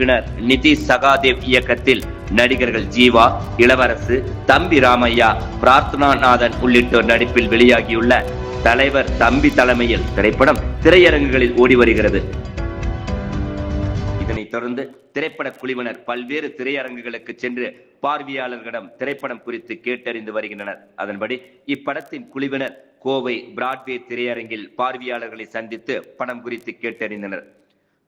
இயக்குனர் நிதிஷ் சகாதேவ் இயக்கத்தில் நடிகர்கள் ஜீவா இளவரசு தம்பி ராமையா பிரார்த்தனா நாதன் உள்ளிட்டோர் நடிப்பில் வெளியாகியுள்ள தலைவர் தம்பி தலைமையில் திரைப்படம் திரையரங்குகளில் ஓடி வருகிறது. இதனைத் தொடர்ந்து திரைப்பட குழுவினர் பல்வேறு திரையரங்குகளுக்கு சென்று பார்வையாளர்களிடம் திரைப்படம் குறித்து கேட்டறிந்து வருகின்றனர். அதன்படி இப்படத்தின் குழுவினர் கோவை பிராட்வே திரையரங்கில் பார்வையாளர்களை சந்தித்து படம் குறித்து கேட்டறிந்தனர்.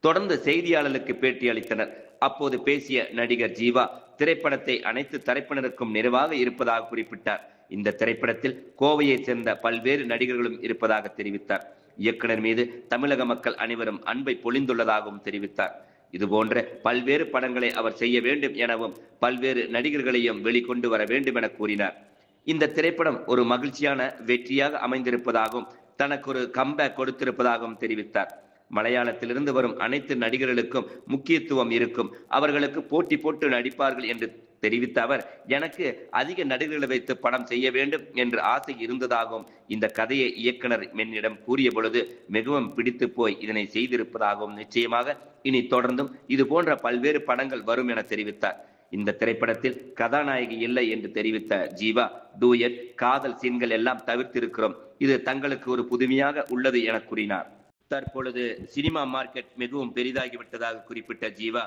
தொடர்ந்து செய்தியாளர்களுக்கு பேட்டி அளித்தனர். அப்போது பேசிய நடிகர் ஜீவா திரைப்படத்தை அனைத்து தரப்பினருக்கும் நிறைவாக இருப்பதாக குறிப்பிட்டார். இந்த திரைப்படத்தில் கோவையைச் சேர்ந்த பல்வேறு நடிகர்களும் இருப்பதாக தெரிவித்தார். இயக்குனர் மீது தமிழக மக்கள் அனைவரும் அன்பை பொழிந்துள்ளதாகவும் தெரிவித்தார். இதுபோன்ற பல்வேறு படங்களை அவர் செய்ய வேண்டும் எனவும் பல்வேறு நடிகர்களையும் வெளிக்கொண்டு வர வேண்டும் என கூறினார். இந்த திரைப்படம் ஒரு மகிழ்ச்சியான வெற்றியாக அமைந்திருப்பதாகவும் தனக்கு ஒரு கம்பேக் கொடுத்திருப்பதாகவும் தெரிவித்தார். மலையாளத்திலிருந்து வரும் அனைத்து நடிகர்களுக்கும் முக்கியத்துவம் இருக்கும். அவர்களுக்கு போட்டி போட்டு நடிப்பார்கள் என்று தெரிவித்த அவர் எனக்கு அதிக நடிகர்களை வைத்து படம் செய்ய வேண்டும் என்று ஆசை இருந்ததாகவும் இந்த கதையை இயக்குனர் என்னிடம் கூறிய பொழுது மிகவும் பிடித்து போய் இதனை செய்திருப்பதாகவும் நிச்சயமாக இனி தொடர்ந்தும் இது போன்ற பல்வேறு படங்கள் வரும் என தெரிவித்தார். இந்த திரைப்படத்தில் கதாநாயகி இல்லை என்று தெரிவித்த ஜீவா டூயட் காதல் சீன்கள் எல்லாம் தவிர்த்திருக்கிறோம். இது தங்களுக்கு ஒரு புதுமையாக உள்ளது என கூறினார். தற்பொழுது சினிமா மார்க்கெட் மிகவும் பெரிதாகிவிட்டதாக குறிப்பிட்ட ஜீவா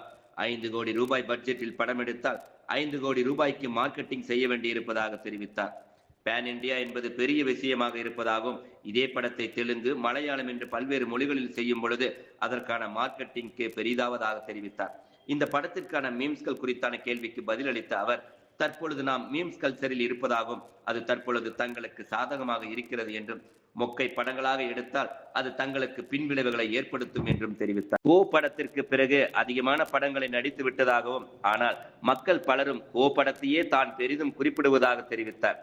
ஐந்து கோடி ரூபாய் பட்ஜெட்டில் படம் எடுத்தால் ஐந்து கோடி ரூபாய்க்கு மார்க்கெட்டிங் செய்ய வேண்டியிருப்பதாக தெரிவித்தார். பேன் இண்டியா என்பது பெரிய விஷயமாக இருப்பதாகவும் இதே படத்தை தெலுங்கு மலையாளம் என்று பல்வேறு மொழிகளில் செய்யும் பொழுது அதற்கான மார்க்கெட்டிங்க்கு பெரிதாவதாக தெரிவித்தார். இந்த படத்திற்கான மீம்ஸ்கள் குறித்தான கேள்விக்கு பதிலளித்த அவர் தற்பொழுது நாம் மீம்ஸ் கல்ச்சரில் இருப்பதாகவும் அது தற்பொழுது தங்களுக்கு சாதகமாக இருக்கிறது என்றும் மொக்கை படங்களாக எடுத்தால் அது தங்களுக்கு பின்விளைவுகளை ஏற்படுத்தும் என்றும் தெரிவித்தார். ஓ படத்திற்கு பிறகு அதிகமான படங்களை நடித்து விட்டதாகவும் ஆனால் மக்கள் பலரும் ஓ படத்தையே தான் பெரிதும் குறிப்பிடுவதாக தெரிவித்தார்.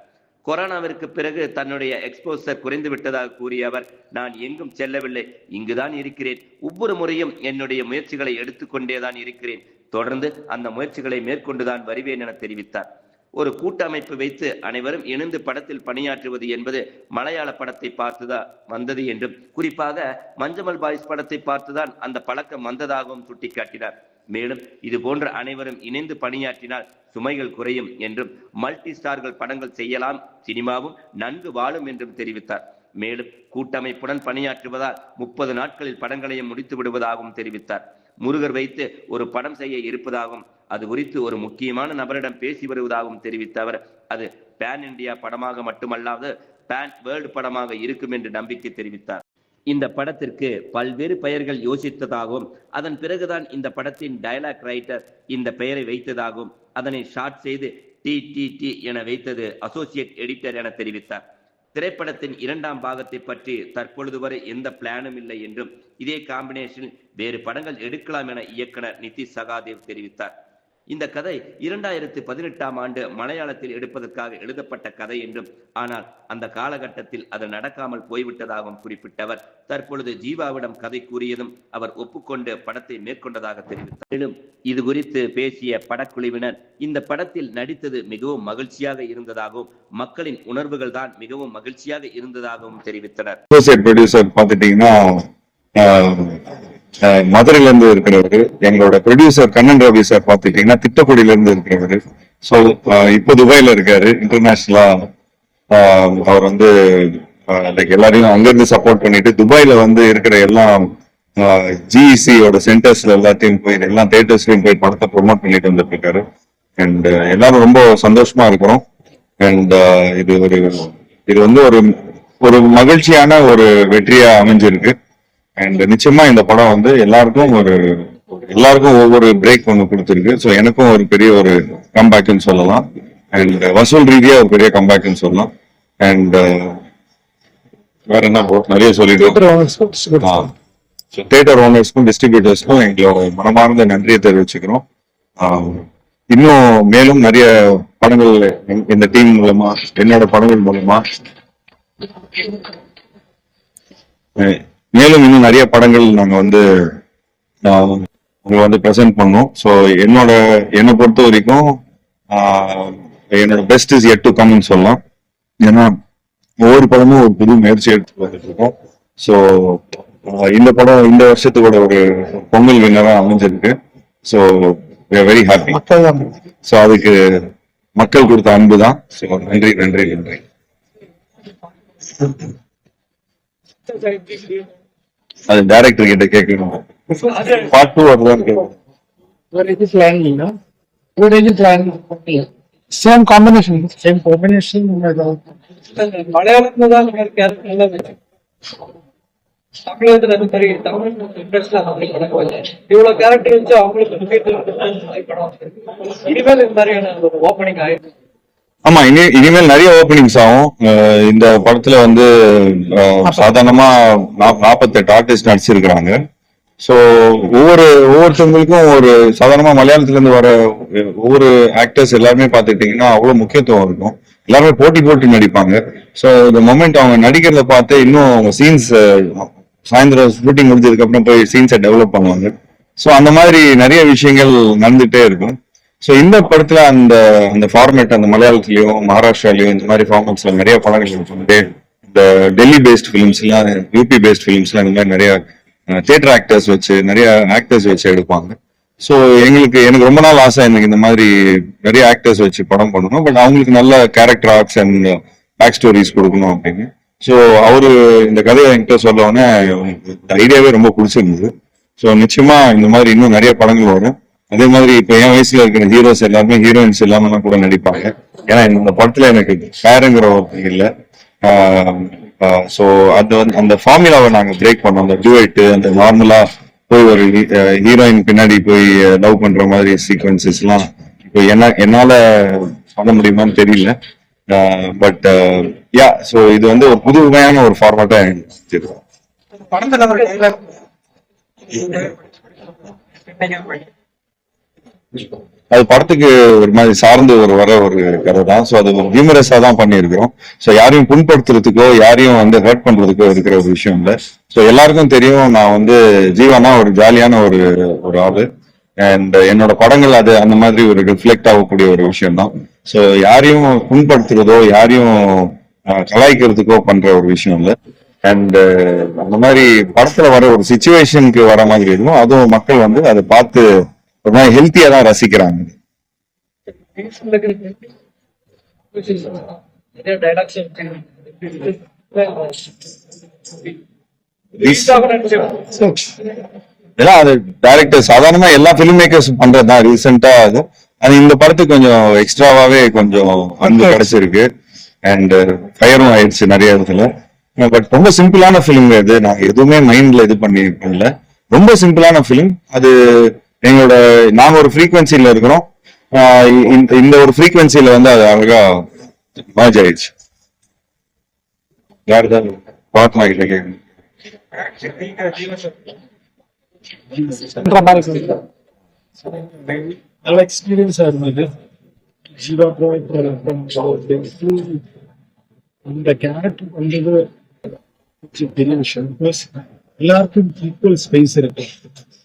கொரோனாவிற்கு பிறகு தன்னுடைய எக்ஸ்போசர் குறைந்து விட்டதாக கூறிய அவர் நான் எங்கும் செல்லவில்லை இங்குதான் இருக்கிறேன். ஒவ்வொரு முறையும் என்னுடைய முயற்சிகளை எடுத்துக்கொண்டேதான் இருக்கிறேன். தொடர்ந்து அந்த முயற்சிகளை மேற்கொண்டுதான் வருவேன் என தெரிவித்தார். ஒரு கூட்டமைப்பு வைத்து அனைவரும் இணைந்து படத்தில் பணியாற்றுவது என்பது மலையாள படத்தை பார்த்துதான் வந்தது என்றும் குறிப்பாக மஞ்சமல் பாய்ஸ் படத்தை பார்த்துதான் அந்த பழக்கம் வந்ததாகவும் சுட்டிக்காட்டினார். மேலும் இது போன்ற அனைவரும் இணைந்து பணியாற்றினால் சுமைகள் குறையும் என்றும் மல்டி ஸ்டார்கள் படங்கள் செய்யலாம் சினிமாவும் நன்கு வாழும் என்றும் தெரிவித்தார். மேலும் கூட்டமைப்புடன் பணியாற்றுவதால் முப்பது நாட்களில் படங்களையும் முடித்து விடுவதாகவும் தெரிவித்தார். முருகர் வைத்து ஒரு படம் செய்ய இருப்பதாகவும் அது குறித்து ஒரு முக்கியமான நபரிடம் பேசி வருவதாகவும் தெரிவித்த அவர் அது பேன் இந்தியா படமாக மட்டுமல்லாது பேன் வேர்ல்டு படமாக இருக்கும் என்று நம்பிக்கை தெரிவித்தார். இந்த படத்திற்கு பல்வேறு பெயர்கள் யோசித்ததாகவும் அதன் பிறகுதான் இந்த படத்தின் டயலாக் ரைட்டர் இந்த பெயரை வைத்ததாகவும் அதனை ஷார்ட் செய்து டி டி டி என வைத்தது அசோசியேட் எடிட்டர் என தெரிவித்தார். திரைப்படத்தின் இரண்டாம் பாகத்தை பற்றி தற்பொழுது வரை எந்த பிளானும் இல்லை என்றும் இதே காம்பினேஷனில் வேறு படங்கள் எடுக்கலாம் என இயக்குனர் நிதிஷ் சகாதேவ் தெரிவித்தார். இந்த கதை இரண்டாயிரத்தி பதினெட்டாம் ஆண்டு மலையாளத்தில் எடுப்பதற்காக எழுதப்பட்ட கதை என்றும் ஆனால் அந்த காலகட்டத்தில் அது நடக்காமல் போய்விட்டதாகவும் குறிப்பிட்டவர். தற்பொழுது ஜீவாவிடம் கதை கூறியதும் அவர் ஒப்புக்கொண்டு படத்தை மேற்கொண்டதாக தெரிவித்தார். மேலும் இது குறித்து பேசிய படக்குழுவினர் இந்த படத்தில் நடித்தது மிகவும் மகிழ்ச்சியாக இருந்ததாகவும் மக்களின் உணர்வுகள் தான் மிகவும் மகிழ்ச்சியாக இருந்ததாகவும் தெரிவித்தனர். மதுரையில இருந்து இருக்கிறவர் எங்களோட ப்ரொடியூசர் கண்ணன் ரவி சார் பாத்துக்கிட்டீங்கன்னா திட்டக்குடியில இருந்து இருக்கிறவர் ஸோ இப்போ துபாயில இருக்காரு இன்டர்நேஷனலா அவர் வந்து லைக் எல்லாரையும் அங்கிருந்து சப்போர்ட் பண்ணிட்டு துபாயில வந்து இருக்கிற எல்லா ஜிஇசியோட சென்டர்ஸ்ல எல்லாத்தையும் போய் எல்லா தேட்டர்ஸ்லயும் போய் படத்தை ப்ரொமோட் பண்ணிட்டு வந்துட்டு இருக்காரு அண்ட் எல்லாரும் ரொம்ப சந்தோஷமா இருக்கிறோம். அண்ட் இது ஒரு இது வந்து ஒரு ஒரு மகிழ்ச்சியான ஒரு வெற்றியா அமைஞ்சிருக்கு. அண்ட் நிச்சயமா இந்த படம் வந்து எல்லாருக்கும் ஒரு எல்லாருக்கும் ஒவ்வொரு பிரேக் ஒன்று கொடுத்துருக்கு. ஸோ எனக்கும் ஒரு பெரிய ஒரு கம்பேக்னு சொல்லலாம். அண்ட் வசூல் ரீதியா ஒரு பெரிய கம்பேக்னு சொல்லலாம். அண்ட் வேற என்ன? நிறைய சொல்லிட்டு தேட்டர் ஓனர்ஸ்க்கும் டிஸ்ட்ரிபியூட்டர்ஸ்க்கும் எங்களோட மனமார்ந்த நன்றியை தெரிவிச்சுக்கிறோம். இன்னும் மேலும் நிறைய படங்கள் இந்த- இந்த டீம் மூலமா என்னோட படங்கள் மூலமா. மேலும் இன்னும் நிறைய படங்கள் நாங்க வந்து உங்களை வந்து ப்ரெசென்ட் பண்ணோம். ஸோ என்னோட என்னை பொறுத்த வரைக்கும் என்னோட பெஸ்ட் இஸ் எட் டு கம்னு சொல்லலாம். ஏன்னா ஒவ்வொரு படமும் ஒரு புது முயற்சி எடுத்து வந்துட்டு இருக்கோம். ஸோ இந்த படம் இந்த வருஷத்துக்கூட ஒரு பொங்கல் வின்னரா அமைஞ்சிருக்கு. ஸோ வெரி ஹாப்பி ஸோ அதுக்கு மக்கள் கொடுத்த அன்பு தான். ஸோ நன்றி நன்றி நன்றி. அது டைரக்டர் கிட்ட கேட்கணும் பார்ட் டூ கேட்கணும் plan? Same combination. Same combination. மலையாளத்துல தான் தமிழகத்துல அது பெரிய தமிழ் வரல. இவ்வளவு கேரக்டர் வச்சு அவங்களுக்கு. இனிமேல் இந்த மாதிரியான ஓப்பனிங் ஆயிருக்கு ஆமா இனி இனிமேல் நிறைய ஓப்பனிங்ஸ் ஆகும். இந்த படத்துல வந்து சாதாரணமா நாற்பத்தெட்டு ஆர்டிஸ்ட் நடிச்சிருக்கிறாங்க. ஸோ ஒவ்வொரு ஒவ்வொருத்தவங்களுக்கும் ஒரு சாதாரணமா மலையாளத்துல இருந்து வர ஒவ்வொரு ஆக்டர்ஸ் எல்லாருமே பார்த்துக்கிட்டீங்கன்னா அவ்வளவு முக்கியத்துவம் இருக்கும். எல்லாருமே போட்டி போட்டு நடிப்பாங்க. ஸோ இந்த மொமெண்ட் அவங்க நடிக்கிறத பார்த்து இன்னும் அவங்க சீன்ஸ் சாயந்தரம் ஷூட்டிங் முடிஞ்சதுக்கு அப்புறம் போய் சீன்ஸை டெவலப் பண்ணுவாங்க. ஸோ அந்த மாதிரி நிறைய விஷயங்கள் நடந்துட்டே இருக்கும். ஸோ இந்த படத்துல அந்த அந்த ஃபார்மேட் அந்த மலையாளத்துலயும் மகாராஷ்டிராலயும் இந்த மாதிரி ஃபார்மேட்ஸ்ல நிறைய படங்கள் இருக்கு. இந்த டெல்லி பேஸ்ட் ஃபிலிம்ஸ் எல்லாம் யூபி பேஸ்ட் ஃபிலிம்ஸ்லாம் இந்த மாதிரி நிறைய தியேட்டர் ஆக்டர்ஸ் வச்சு நிறைய ஆக்டர்ஸ் வச்சு எடுப்பாங்க. ஸோ எங்களுக்கு எனக்கு ரொம்ப நாள் ஆசை எனக்கு இந்த மாதிரி நிறைய ஆக்டர்ஸ் வச்சு படம் பண்ணணும். பட் அவங்களுக்கு நல்ல character arts and back stories கொடுக்கணும் அப்படின்னு. ஸோ அவரு இந்த கதையை என்கிட்ட சொல்ல உடனே எனக்கு ஐடியாவே ரொம்ப பிடிச்சிருந்தது. ஸோ நிச்சயமா இந்த மாதிரி இன்னும் நிறைய படங்கள் வரும். அதே மாதிரி இப்ப என் வயசுல இருக்கிற ஹீரோஸ் எல்லாருமே ஹீரோயின்ஸ் இல்லாம கூட நடிப்பாங்க. ஏன்னா இந்த படத்துல எனக்கு பேருங்கிற ஒரு இல்ல. ஸோ அது வந்து அந்த ஃபார்முலாவை நாங்க பிரேக் பண்ணோம். அந்த டுவேட்டு அந்த நார்மலா போய் ஒரு ஹீரோயின் பின்னாடி போய் லவ் பண்ற மாதிரி சீக்வன்சஸ் எல்லாம் இப்போ என்ன என்னால பண்ண முடியுமான்னு தெரியல. பட் யா ஸோ இது வந்து ஒரு புதுமையான ஒரு ஃபார்மேட்டா எனக்கு படத்துல ஒரு. அது படத்துக்கு ஒரு மாதிரி சார்ந்து ஒரு வர ஒரு கதை தான். ஸோ அது ஒரு ஹியூமரஸா தான் பண்ணியிருக்கிறோம். ஸோ யாரையும் புண்படுத்துறதுக்கோ யாரையும் வந்து ஹர்ட் பண்றதுக்கோ இருக்கிற ஒரு விஷயம் இல்லை. ஸோ எல்லாருக்கும் தெரியும் நான் வந்து ஜீவானா ஒரு ஜாலியான ஒரு ஒரு ஆளு. அண்ட் என்னோட படங்கள் அது அந்த மாதிரி ஒரு ரிஃப்ளெக்ட் ஆகக்கூடிய ஒரு விஷயம் தான். ஸோ யாரையும் புண்படுத்துறதோ யாரையும் கலாய்க்கிறதுக்கோ பண்ற ஒரு விஷயம் இல்லை. அண்ட் அந்த மாதிரி படத்துல வர ஒரு சுச்சுவேஷனுக்கு வர மாதிரி இருக்கும். அதுவும் மக்கள் வந்து அதை பார்த்து மாதிரி ஹெல்த்தியா தான் ரசிக்கிறாங்க. Uh, அது டைரக்டர் சாதாரணமா எல்லா பிலிம் மேக்கர்ஸ் பண்றதுதான் ரீசெண்டா அது. அது இந்த படத்துக்கு கொஞ்சம் எக்ஸ்ட்ராவாவே கொஞ்சம் அன்பு கிடைச்சிருக்கு. அண்ட் ஃபயரும் ஆயிடுச்சு நிறைய இடத்துல பட் ரொம்ப சிம்பிளான ஃபிலிம் இது. நாங்க எதுவுமே மைண்ட்ல இது பண்ணி பண்ணல ரொம்ப சிம்பிளான ஃபிலிம் அது எங்களோட நாங்க ஒரு ஃப்ரீக்வன்சில இருக்கிறோம். இந்த- இந்த ஒரு ஃப்ரீக்வன்சில வந்து அது அழகா merge ஆயிடுச்சு. யாருதான் பாட்னா கிட்ட கேட்கணும். நல்ல எக்ஸ்பீரியன்ஸா இருந்தது. ஜீவா ப்ரோ இந்த கேரக்டர் வந்தது it's a பெரிய விஷயம் பிளஸ் எல்லாருக்கும் ஈக்குவல் ஸ்பேஸ் இருக்கு.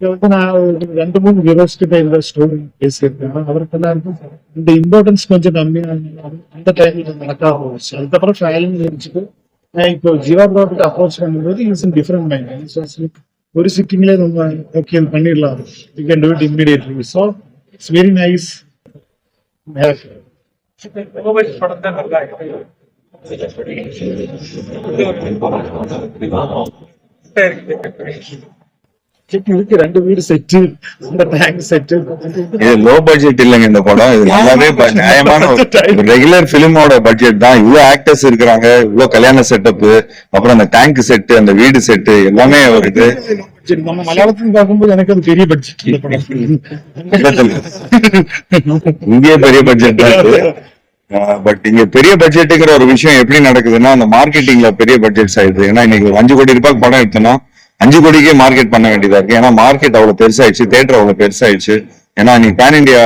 wait பண்ணிட்டு இது வந்து நான் ஒரு ரெண்டு மூணு ஹீரோஸ் கிட்ட இந்த ஸ்டோரி பேசியிருக்கேன் அவருக்கு எல்லாருக்கும் இந்த இம்பார்ட்டன்ஸ் கொஞ்சம் கம்மியா இருந்தது. அந்த டைம்ல நடக்காம போச்சு அதுக்கப்புறம் ஃபைலிங் இருந்துச்சு நான் இப்போ ஜீவா ப்ராடக்ட் அப்ரோச் பண்ணும்போது இட்ஸ் இன் டிஃப்ரெண்ட் மைண்ட் ஒரு சிட்டிங்லேயே நம்ம ஓகே பண்ணிடலாம் you can do it immediately so it's very nice Kovai படத்தை நல்லா இருக்கு ரெண்டு வீடு செட்டு அந்த டேங்க் செட்டு. இது லோ பட்ஜெட் இல்லைங்க இந்த படம். இது நல்லாவே ப- நியாயமான ரெகுலர் பிலிமோட பட்ஜெட் தான். இவ்வளவு ஆக்டர்ஸ் இருக்கிறாங்க இவ்வளவு கல்யாண செட்டப் அப்புறம் அந்த டேங்க் செட்டு அந்த வீடு செட்டு எல்லாமே வருது. சரி நம்ம மலையாளத்தில் பார்க்கும்போது எனக்கு அது பெரிய பட்ஜெட் பெரிய பட்ஜெட் தான் இருக்கு. பட் இங்க பெரிய பட்ஜெட்டுங்கிற ஒரு விஷயம் எப்படி நடக்குதுன்னா அந்த மார்க்கெட்டிங்ல பெரிய பட்ஜெட்ஸ் ஆயிடுது. ஏன்னா இன்னைக்கு அஞ்சு கோடி ரூபாய்க்கு படம் எடுத்தோம்னா அஞ்சு கோடிக்கே மார்க்கெட் பண்ண வேண்டியதா இருக்கு. ஏன்னா மார்க்கெட் அவ்வளவு பெருசாயிடுச்சு தேட்டர் அவ்வளவு பெருசாயிடுச்சு. ஏன்னா இன்னைக்கு பேன் இந்தியா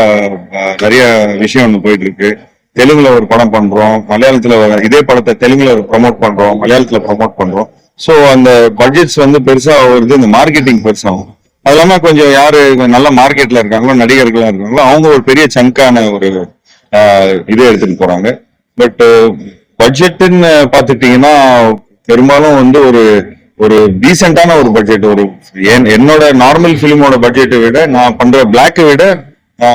நிறைய விஷயம் ஒன்று போயிட்டு இருக்கு தெலுங்குல ஒரு படம் பண்றோம். மலையாளத்துல இதே படத்தை தெலுங்குல ப்ரமோட் பண்றோம். மலையாளத்துல ப்ரமோட் பண்றோம். ஸோ அந்த பட்ஜெட்ஸ் வந்து பெருசா வருது. இந்த மார்க்கெட்டிங் பெருசாகும். அது இல்லாம கொஞ்சம் யாரு நல்ல மார்க்கெட்ல இருக்காங்களோ நடிகர்களா இருக்காங்களோ அவங்க ஒரு பெரிய சங்கான ஒரு இதை எடுத்துட்டு போறாங்க. பட் பட்ஜெட்டுன்னு பாத்துட்டீங்கன்னா பெரும்பாலும் வந்து ஒரு ஒரு டீசென்டான ஒரு பட்ஜெட் ஒரு என்- என்னோட நார்மல் ஃபிலிமோட பட்ஜெட்டை விட நான் பண்ற பிளாக்கை விட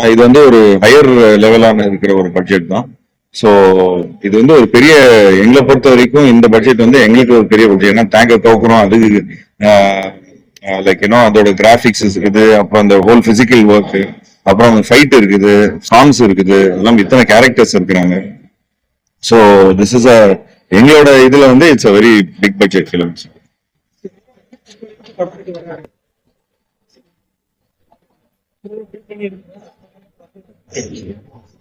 இது வந்து ஒரு ஹையர் லெவலான இருக்கிற ஒரு பட்ஜெட் தான். ஸோ இது வந்து ஒரு பெரிய எங்களை பொறுத்த வரைக்கும் இந்த பட்ஜெட் வந்து எங்களுக்கு ஒரு பெரிய பட்ஜெட் ஏன்னா டேங்கை தோக்குறோம் அது லைக் ஏன்னோ அதோட கிராஃபிக்ஸ் இருக்குது அப்புறம் அந்த ஹோல் பிசிக்கல் ஒர்க் அப்புறம் ஃபைட் இருக்குது சாங்ஸ் இருக்குது எல்லாம் இத்தனை கேரக்டர்ஸ் இருக்கிறாங்க. ஸோ திஸ் இஸ் அ எங்களோட இதுல வந்து it's uh very big budget films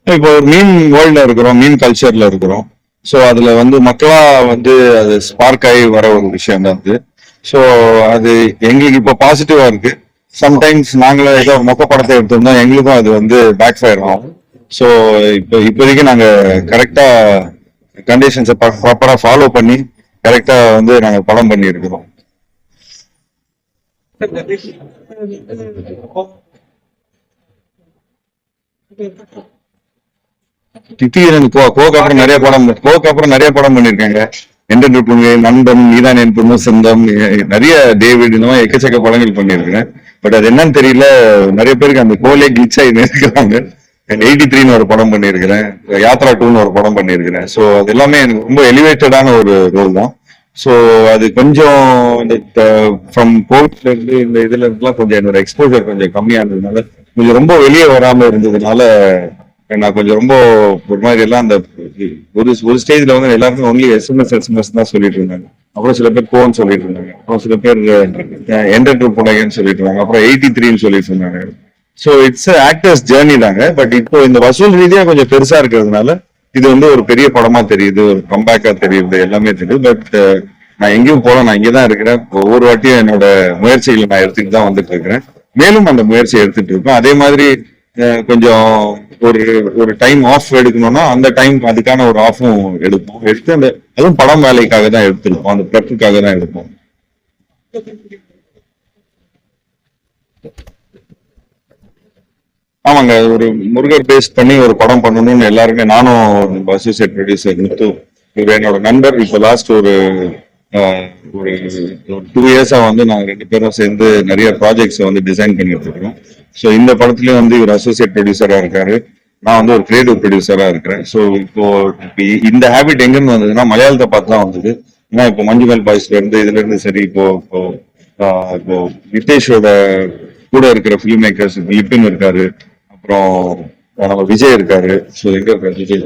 இப்போ ஒரு மீன் வேர்ல்ட்ல இருக்கிறோம் மீன் கல்ச்சர்ல இருக்கிறோம். ஸோ அதுல வந்து மக்களா வந்து அது ஸ்பார்க் ஆகி வர ஒரு விஷயம் தான் அது. ஸோ அது எங்களுக்கு இப்போ பாசிட்டிவா இருக்கு. சம்டைம்ஸ் நாங்களே ஏதோ மொக்க படத்தை எடுத்திருந்தோம் எங்களுக்கும் அது வந்து பேக் ஃபயர் ஆகும். ஸோ இப்போ இப்போதைக்கு நாங்க கரெக்டா கண்டிஷன்ஸை ப்ராப்பரா ஃபாலோ பண்ணி கரெக்டா வந்து நாங்க படம் பண்ணி இருக்கிறோம் கோக்கு அப்புறம் நிறைய படம் கோக்கு அப்புறம் நிறைய படம் பண்ணிருக்காங்க. என்ற புண்ணு நண்பன் நீதான் என் பொண்ணு சொந்தம் நிறைய டேவிட் இந்த மாதிரி எக்கச்சக்க படங்கள் பண்ணியிருக்கிறேன் பட் அது என்னன்னு தெரியல. நிறைய பேருக்கு அந்த கோலே கிளிச் ஆகி இருக்கிறாங்க எயிட்டி த்ரீன்னு ஒரு படம் பண்ணியிருக்கிறேன் யாத்ரா டூன்னு ஒரு படம் பண்ணியிருக்கிறேன் ஸோ அது எல்லாமே எனக்கு ரொம்ப எலிவேட்டடான ஒரு ரோல் தான். ஸோ அது கொஞ்சம் இந்த ஃப்ரம் கோவிட்ல இருந்து இந்த இதுல இருந்துலாம் கொஞ்சம் என்னோட எக்ஸ்போஜர் கொஞ்சம் கம்மியானதுனால கொஞ்சம் ரொம்ப வெளியே வராம இருந்ததுனால நான் கொஞ்சம் ரொம்ப ஒரு மாதிரி எல்லாம் அந்த ஒரு ஒரு ஸ்டேஜ்ல வந்து எல்லாருமே ஒன்லி எஸ்எம்எஸ் எஸ்எம்எஸ் தான் சொல்லிட்டு இருந்தாங்க. அப்புறம் சில பேர் போன்னு சொல்லிட்டு இருந்தாங்க. அப்புறம் சில பேர் என்டர்டர் புனைகன்னு சொல்லிட்டு இருந்தாங்க. அப்புறம் எயிட்டி த்ரீன்னு சொல்லிட்டு இருந்தாங்க. ஸோ இட்ஸ் ஆக்டர்ஸ் ஜேர்னி தாங்க. பட் இப்போ இந்த வசூல் ரீதியாக கொஞ்சம் பெருசா இருக்கிறதுனால இது வந்து ஒரு பெரிய படமா தெரியுது ஒரு கம்பேக்கா தெரியுது எல்லாமே தெரியுது. பட் uh, நான் எங்கேயும் போல நான் இங்கே தான் இருக்கிறேன். ஒவ்வொரு வாட்டியும் என்னோட முயற்சிகளை நான் எடுத்துட்டு தான் வந்துட்டு இருக்கிறேன். மேலும் அந்த முயற்சியை எடுத்துட்டு இருப்பேன் அதே மாதிரி கொஞ்சம் ஒரு ஒரு டைம் ஆஃப் எடுக்கணும்னா அந்த டைம் அதுக்கான ஒரு ஆஃபும் எடுப்போம். எடுத்து அந்த அதுவும் படம் வேலைக்காக தான் எடுத்துருப்போம். அந்த ப்ரெப்புக்காக தான் எடுப்போம். ஆமாங்க ஒரு முருகர் பேஸ் பண்ணி ஒரு படம் பண்ணணும்னு எல்லாருமே நானும் அசோசியேட் ப்ரொடியூசர் முத்து இவர் என்னோட நண்பர் இப்போ லாஸ்ட் ஒரு ஒரு டூ இயர்ஸா வந்து நாங்க ரெண்டு பேரும் சேர்ந்து நிறைய ப்ராஜெக்ட்ஸ் வந்து டிசைன் பண்ணிட்டு இருக்கிறோம் ஸோ இந்த படத்துலயும் வந்து இவர் அசோசியேட் ப்ரொடியூசரா இருக்காரு. நான் வந்து ஒரு கிரியேட்டிவ் ப்ரொடியூசரா இருக்கிறேன். ஸோ இப்போ இந்த ஹேபிட் எங்கிருந்து வந்ததுன்னா மலையாளத்தை பார்த்து தான் வந்தது. ஏன்னா இப்போ மஞ்சுமல் பாய்ஸ்ல இருந்து இதுல இருந்து சரி இப்போ இப்போ இப்போ நிதேஷோட கூட இருக்கிற ஃபிலிம் மேக்கர்ஸ் லிப்பின் இருக்காரு. அப்புறம் நம்ம விஜய் இருக்காரு. ஸோ எங்க இருக்காரு விஜய்?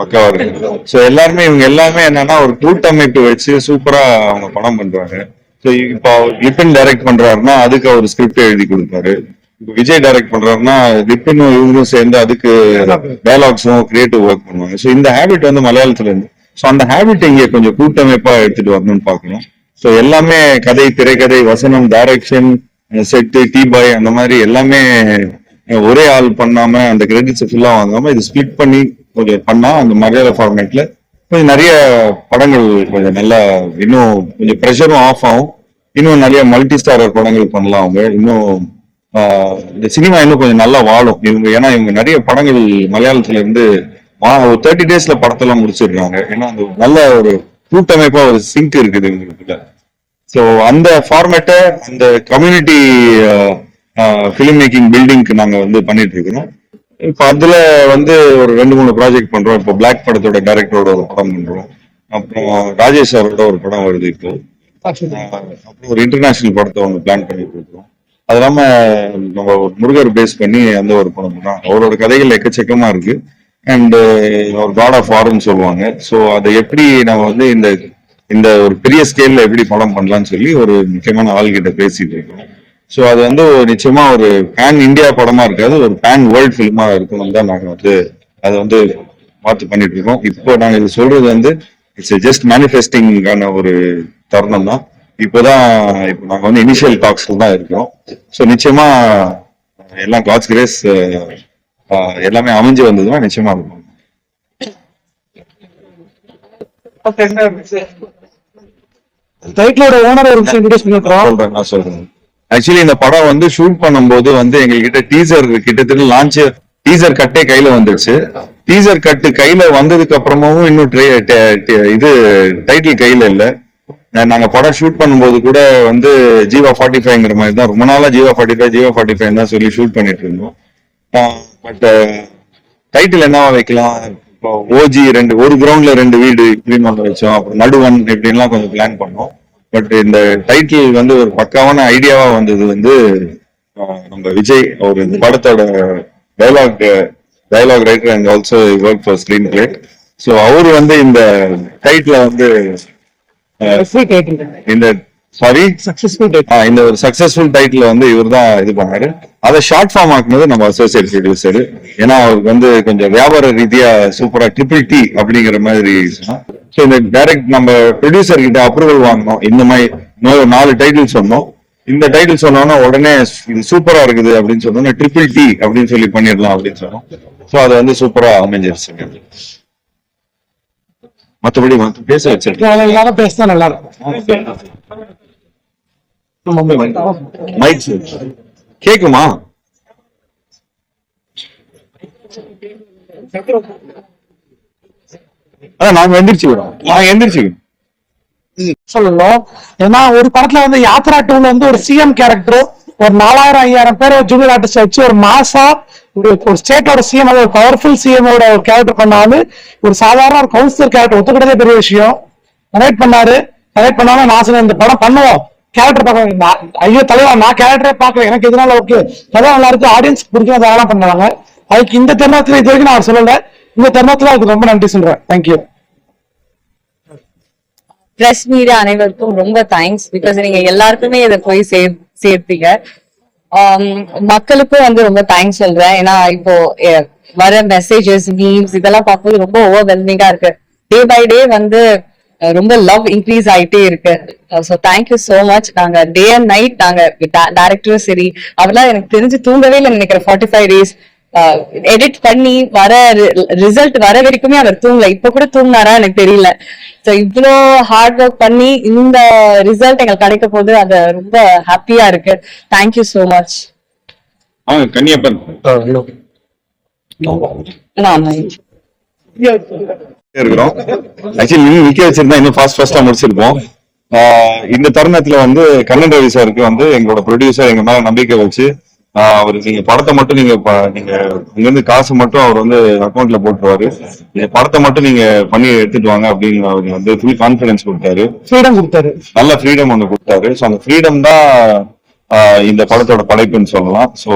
பக்காவா இருக்கு ஸோ எல்லாருமே இவங்க எல்லாமே என்னன்னா ஒரு கூட்டமைப்பு வச்சு சூப்பரா அவங்க படம் பண்றாங்க. ஸோ இப்போ லிப்பின் டைரக்ட் பண்றாருன்னா அதுக்கு அவர் ஸ்கிரிப்ட் எழுதி கொடுப்பாரு. இப்போ விஜய் டைரக்ட் பண்றாருன்னா லிப்பினும் இவங்களும் சேர்ந்து அதுக்கு டயலாக்ஸும் கிரியேட்டிவ் ஒர்க் பண்ணுவாங்க. ஸோ இந்த ஹேபிட் வந்து மலையாளத்துல இருந்து ஸோ அந்த ஹேபிட் இங்க கொஞ்சம் கூட்டமைப்பா எடுத்துட்டு வரணும்னு பார்க்கணும். ஸோ எல்லாமே கதை திரைக்கதை வசனம் டைரக்ஷன் செட்டு டீ பாய் அந்த மாதிரி எல்லாமே ஒரே ஆள் பண்ணாம அந்த கிரெடிட்ஸ் ஃபுல்லா வாங்காம இது ஸ்பிளிட் பண்ணி கொஞ்சம் பண்ணா அந்த மலையாள ஃபார்மேட்ல கொஞ்சம் நிறைய படங்கள் கொஞ்சம் நல்லா இன்னும் கொஞ்சம் ப்ரெஷரும் ஆஃப் ஆகும். இன்னும் நிறைய மல்டி ஸ்டாரர் படங்கள் பண்ணலாம் அவங்க. இன்னும் இந்த சினிமா இன்னும் கொஞ்சம் நல்லா வாழும். இவங்க ஏன்னா இவங்க நிறைய படங்கள் மலையாளத்துல இருந்து ஒரு தேர்ட்டி டேஸ்ல படத்தெல்லாம் முடிச்சிடுறாங்க. ஏன்னா அந்த நல்ல ஒரு கூட்டமைப்பா ஒரு சிங்க் இருக்குது இவங்களுக்குள்ள. ஸோ அந்த ஃபார்மேட்டை அந்த கம்யூனிட்டி ஃபிலிம் மேக்கிங் பில்டிங்க்கு நாங்க வந்து பண்ணிட்டு இருக்கிறோம் இப்போ அதுல வந்து ஒரு ரெண்டு மூணு ப்ராஜெக்ட் பண்றோம். இப்போ பிளாக் படத்தோட டைரக்டரோட ஒரு படம் பண்றோம். அப்புறம் ராஜேஷ் சாரோட ஒரு படம் வருது இப்போ. அப்புறம் ஒரு இன்டர்நேஷனல் படத்தை ஒன்று பிளான் பண்ணிட்டு இருக்கோம் அது இல்லாம நம்ம ஒரு முருகர் பேஸ் பண்ணி அந்த ஒரு படம் பண்றோம் அவரோட கதைகள் எக்கச்சக்கமா இருக்கு. அண்ட் ஒரு காட் ஆஃப் வார்னு சொல்லுவாங்க. ஸோ அதை எப்படி நம்ம வந்து இந்த இந்த ஒரு பெரிய ஸ்கேல்ல எப்படி படம் பண்ணலாம்னு சொல்லி ஒரு முக்கியமான ஆள்கிட்ட பேசிட்டு இருக்கோம். ஸோ அது வந்து ஒரு நிச்சயமா ஒரு பேன் இந்தியா படமா இருக்காது ஒரு பேன் வேர்ல்ட் ஃபிலிமா இருக்கணும் தான் நாங்க வந்து அதை வந்து பார்த்து பண்ணிட்டு இருக்கோம். இப்போ நாங்க இது சொல்றது வந்து இட்ஸ் ஜஸ்ட் மேனிஃபெஸ்டிங்கான ஒரு தருணம் தான். இப்போதான் இப்போ நாங்க வந்து இனிஷியல் டாக்ஸ்ல தான் இருக்கோம் ஸோ நிச்சயமா எல்லாம் காட்ஸ் கிரேஸ் எல்லாமே அமைஞ்சு வந்ததுன்னா நிச்சயமா இருக்கும். டைட்டிலோட ஓனர் ஒரு விஷயம் இன்ட்ரடியூஸ் பண்ணிருக்கோம் சொல்றேன் நான் சொல்றேன். ஆக்சுவலி இந்த படம் வந்து ஷூட் பண்ணும்போது வந்து எங்ககிட்ட டீசர் கிட்டத்தட்ட லான்ச் டீசர் கட்டே கையில வந்துருச்சு. டீசர் கட்டு கையில வந்ததுக்கு அப்புறமாவும் இன்னும் ட்ரே இது டைட்டில் கையில இல்ல. நாங்க படம் ஷூட் பண்ணும்போது கூட வந்து ஜீவா ஃபார்ட்டி ஃபைவ்ங்கிற மாதிரி தான். ரொம்ப நாளா Jeeva forty five Jeeva forty five தான் சொல்லி ஷூட் பண்ணிட்டு இருந்தோம். பட் டைட்டில் என்னவா வைக்கலாம்? இப்போ ஓஜி ரெண்டு ஒரு கிரவுண்ட்ல ரெண்டு வீடு இப்படின்னு ஒன்று வச்சோம். அப்புறம் நடுவன் இப்படின்லாம் கொஞ்சம் பிளான் பண்ணோம். பட் இந்த டைட்டில் வந்து ஒரு பக்காவான ஐடியாவா வந்தது வந்து நம்ம விஜய் அவர் இந்த படத்தோட dialogue dialogue writer and also work for screenplay so அவர் வந்து இந்த டைட்டில வந்து இந்த சாரி சக்சஸ்ஃபுல் இந்த ஒரு சக்சஸ்ஃபுல் டைட்டில் வந்து இவர் தான் இது பண்ணாரு. அதை ஷார்ட் ஃபார்ம் ஆக்குனது நம்ம அசோசியேட் ப்ரொடியூசர் ஏன்னா அவருக்கு வந்து கொஞ்சம் வியாபார ரீதியா சூப்பரா ட்ரிபிள் டி அப்படிங்கிற மாதிரி ஸோ இந்த டைரக்ட் நம்ம ப்ரொடியூசர் கிட்ட அப்ரூவல் வாங்கினோம் இந்த மாதிரி நாலு டைட்டில் சொன்னோம். இந்த டைட்டில் சொன்னோன்னா உடனே இது சூப்பரா இருக்குது அப்படின்னு சொன்னோன்னா ட்ரிபிள் டி அப்படின்னு சொல்லி பண்ணிடலாம் அப்படின்னு சொன்னோம். ஸோ அது வந்து சூப்பரா அமைஞ்சிருச்சுங்க மற்றபடி பேச வச்சிருக்கேன். பேசினா நல்லா இருக்கும். கேக்குமா? அதான் நாங்க எந்திரிச்சு விடுறோம் நாங்க எந்திரிச்சு சொல்லணும் ஏன்னா ஒரு படத்துல வந்து யாத்ரா டூல வந்து ஒரு சிஎம் கேரக்டர் ஒரு நாலாயிரம் ஐயாயிரம் பேர் ஜூனியர் ஆர்டிஸ்ட் வச்சு ஒரு மாசா ஒரு ஒரு ஸ்டேட்டோட சிஎம் ஒரு பவர்ஃபுல் சிஎமோட ஒரு கேரக்டர் பண்ணாலும் ஒரு சாதாரண ஒரு கவுன்சிலர் கேரக்டர் ஒத்துக்கிட்டதே பெரிய விஷயம். கனெக்ட் பண்ணாரு. கனெக்ட் பண்ணாலும் நான் இந்த படம் பண்ணுவோம். கேரக்டர் பார்க்க நான் ஐயோ தலைவா நான் கேரக்டரே பார்க்கல. எனக்கு எதனால ஓகே கதை நல்லா இருக்கு. ஆடியன்ஸ் பிடிக்கும் அதெல்லாம் பண்ணுவாங்க. அதுக்கு இந்த தருணத்துல இது வரைக்கும் நான் சொல்லல. இந்த தருணத்துல அதுக்கு ரொம்ப நன்றி சொல்றேன். தேங்க்யூ பிரஸ் மீடியா அனைவருக்கும் ரொம்ப தேங்க்ஸ் பிகாஸ் நீங்க எல்லாருக்குமே இதை போய் சேர் சேர்த்தீங்க. Um, மக்களுக்கும் வந்து ரொம்ப தேங்க்ஸ் சொல்றேன். ஏன்னா இப்போ வர மெசேஜஸ் மீம்ஸ் இதெல்லாம் பார்க்கும்போது ரொம்ப ஓவர்வெல்மிங்கா இருக்கு. டே பை டே வந்து ரொம்ப லவ் இன்க்ரீஸ் ஆயிட்டே இருக்கு. ஸோ தேங்க்யூ ஸோ மச் நாங்க டே அண்ட் நைட் நாங்க டேரக்டரும் சரி அதெல்லாம் எனக்கு தெரிஞ்சு தூங்கவே இல்லை நினைக்கிறேன். ஃபார்ட்டி ஃபைவ் டேஸ் எடிட் பண்ணி வர ரிசல்ட் வர வரைக்குமே அவர் தூங்கல. இப்ப கூட தூங்கினாரா எனக்கு தெரியல. சோ இவ்ளோ ஹார்ட் ஒர்க் பண்ணி இந்த ரிசல்ட் எங்களுக்கு கிடைக்க போது அது ரொம்ப ஹாப்பியா இருக்கு. Thank you so much ah Kanniyappan இருக்கிறோம். ஆக்சுவலி நிக்க வச்சிருந்தா இன்னும் ஃபாஸ்ட் ஃபாஸ்டா முடிச்சிருப்போம். இந்த தருணத்துல வந்து கண்ணன் ரவி சாருக்கு வந்து எங்களோட ப்ரொடியூசர் எங்க மேல நம்பிக்கை வச்சு அவர் நீங்க படத்தை மட்டும் நீங்க நீங்க இங்க இருந்து காசு மட்டும் அவர் வந்து அக்கௌண்ட்ல போட்டுருவாரு. இந்த படத்தை மட்டும் நீங்க பண்ணி எடுத்துட்டு வாங்க அப்படின்னு அவர் வந்து ஃபுல் கான்பிடன்ஸ் கொடுத்தாரு. ஃப்ரீடம் கொடுத்தாரு. நல்ல ஃப்ரீடம் ஒன்று கொடுத்தாரு. ஸோ அந்த ஃப்ரீடம் தான் இந்த படத்தோட படைப்புன்னு சொல்லலாம். ஸோ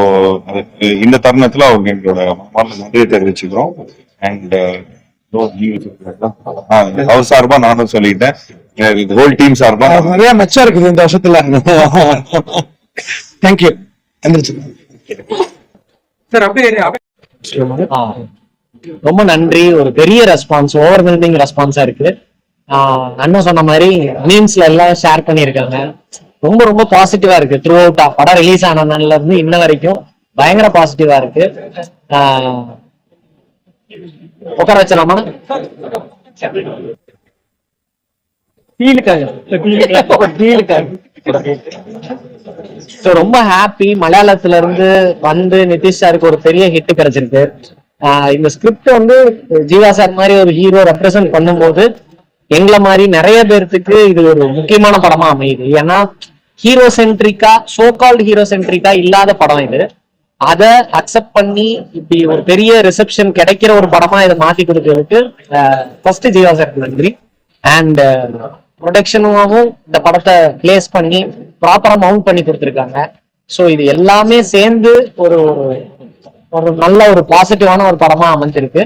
அதுக்கு இந்த தருணத்துல அவருக்கு எங்களோட நன்றியை தெரிவிச்சுக்கிறோம். அண்ட் அவர் சார்பா நானும் சொல்லிட்டேன். ஹோல் டீம் சார்பா. நிறைய மெச்சம் இருக்குது இந்த வருஷத்துல. தேங்க்யூ ரொம்ப நன்றி. ஒரு பெரிய ரெஸ்பான்ஸ் ஓவர்வெல்மிங் ரெஸ்பான்ஸா இருக்கு. ஆஹ் அண்ணன் சொன்ன மாதிரி மீம்ஸ்ல எல்லாம் ஷேர் பண்ணியிருக்காங்க. ரொம்ப ரொம்ப பாசிட்டிவா இருக்கு. த்ரூ அவுட்டா படம் ரிலீஸ் ஆன இருந்து இன்ன வரைக்கும் பயங்கர பாசிட்டிவா இருக்கு. ஆஹ் உட்கார வச்சலாமா ஃபீலுக்காக ஃபீலுக்காக ஸோ ரொம்ப ஹாப்பி மலையாளத்துல இருந்து வந்து நிதிஷ் சாருக்கு ஒரு பெரிய ஹிட் கிடைச்சிருக்கு. ஆஹ் இந்த ஸ்கிரிப்ட் வந்து ஜீவா சார் மாதிரி ஒரு ஹீரோ ரெப்ரசென்ட் பண்ணும்போது எங்களை மாதிரி நிறைய பேர்த்துக்கு இது ஒரு முக்கியமான படமா அமையுது. ஏன்னா ஹீரோ சென்ட்ரிக்கா சோ கால்டு ஹீரோ சென்ட்ரிக்கா இல்லாத படம் இது. அதை அக்செப்ட் பண்ணி இப்படி ஒரு பெரிய ரிசப்ஷன் கிடைக்கிற ஒரு படமா இதை மாத்தி கொடுக்கறதுக்கு ஃபர்ஸ்ட் ஜீவா சார் நன்றி. அண்ட் ப்ரொடக்ஷனாவும் இந்த படத்தை பிளேஸ் பண்ணி ப்ராப்பரா மவுண்ட் பண்ணி கொடுத்துருக்காங்க. ஸோ இது எல்லாமே சேர்ந்து ஒரு ஒரு நல்ல ஒரு பாசிட்டிவான ஒரு படமா அமைஞ்சிருக்கு.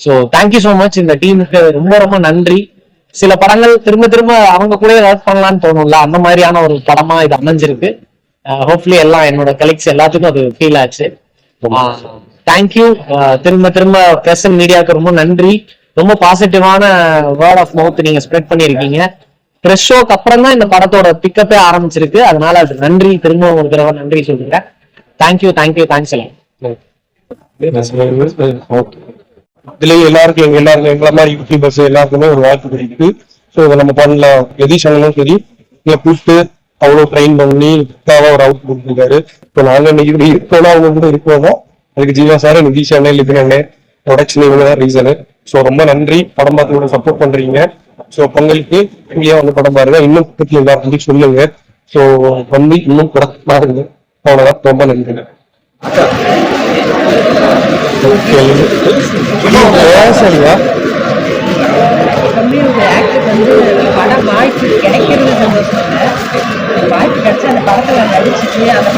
ஸோ தேங்க்யூ ஸோ மச் இந்த டீமுக்கு ரொம்ப ரொம்ப நன்றி. சில படங்கள் திரும்ப திரும்ப அவங்க கூட ஒர்க் பண்ணலாம்னு தோணும்ல அந்த மாதிரியான ஒரு படமா இது அமைஞ்சிருக்கு. ஹோப்ஃபுல்லி எல்லாம் என்னோட கலெக்ட்ஸ் எல்லாத்துக்கும் அது ஃபீல் ஆச்சு. தேங்க்யூ திரும்ப திரும்ப பிரஸ் மீடியாவுக்கு ரொம்ப நன்றி. ரொம்ப பாசிட்டிவான வேர்ட் ஆஃப் மவுத் நீங்க ஸ்ப்ரெட் பண்ணிருக்கீங்க ப்ரெஸ் ஷோக்கு அப்புறம் தான் இந்த படத்தோட பிக்கப்பே ஆரம்பிச்சிருக்கு. அதனால அது நன்றி. திரும்ப ஒரு தடவை நன்றி சொல்லுங்க தேங்க்யூ தேங்க்யூ தேங்க்ஸ் எல்லாம் இதுலயும் எல்லாருக்கும் எங்க எல்லாருக்கும் எங்களை மாதிரி யூடியூபர்ஸ் எல்லாருக்குமே ஒரு வாய்ப்பு கிடைக்குது. ஸோ இதை நம்ம பண்ணலாம். எதி சேனலும் சரி இங்க கூப்பிட்டு அவ்வளோ ட்ரெயின் பண்ணி பக்காவா ஒரு அவுட் கொடுத்துருக்காரு. இப்போ நாங்கள் இன்னைக்கு இப்படி இருக்கோம்னா அவங்க கூட இருக்கோமோ அதுக்கு ஜீவா சார் நிதி சேனல் இருக்கிறாங்க ப்ரொடக்ஷன் இவங்க தான் ரீசனு ஸோ ரொம்ப நன்றி. படம் பார்த்து சப்போர்ட் பண்றீங்க. ஸோ பொங்கலுக்கு இங்கேயே வந்து படம் பாருங்க. இன்னும் பத்தி எல்லாரும் சொல்லுங்க. ஸோ வந்து இன்னும் படம் பாருங்க அவ்வளோதான் ரொம்ப நன்றி. சரியா வாய்ப்பு கிடைக்கிறது சந்தோஷம் வாய்ப்பு அந்த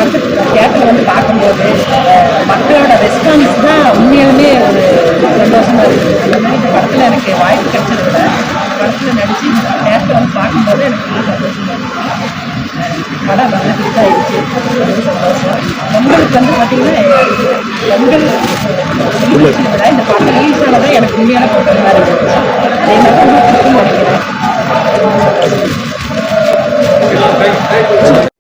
அந்த தேட்டர் வந்து பார்க்கும்போது மக்களோட ரெஸ்பான்ஸ் தான் உண்மையிலுமே ஒரு சந்தோஷமாக படத்தில் எனக்கு வாய்ப்பு கிடைச்சது விட படத்தில் நடித்து நேரத்தில் வந்து பார்க்கும்போது எனக்கு ரொம்ப சந்தோஷமாக படம் நல்லா ஹிட் ஆகிடுச்சு சந்தோஷம் பொங்கலுக்கு வந்து பார்த்தீங்கன்னா பொங்கல் ரிலீஸை விட இந்த படம் ரிலீஸ் ஆனதான் எனக்கு உண்மையான பொங்கல் மாதிரி இருந்துச்சு அதே மாதிரி நினைக்கிறேன்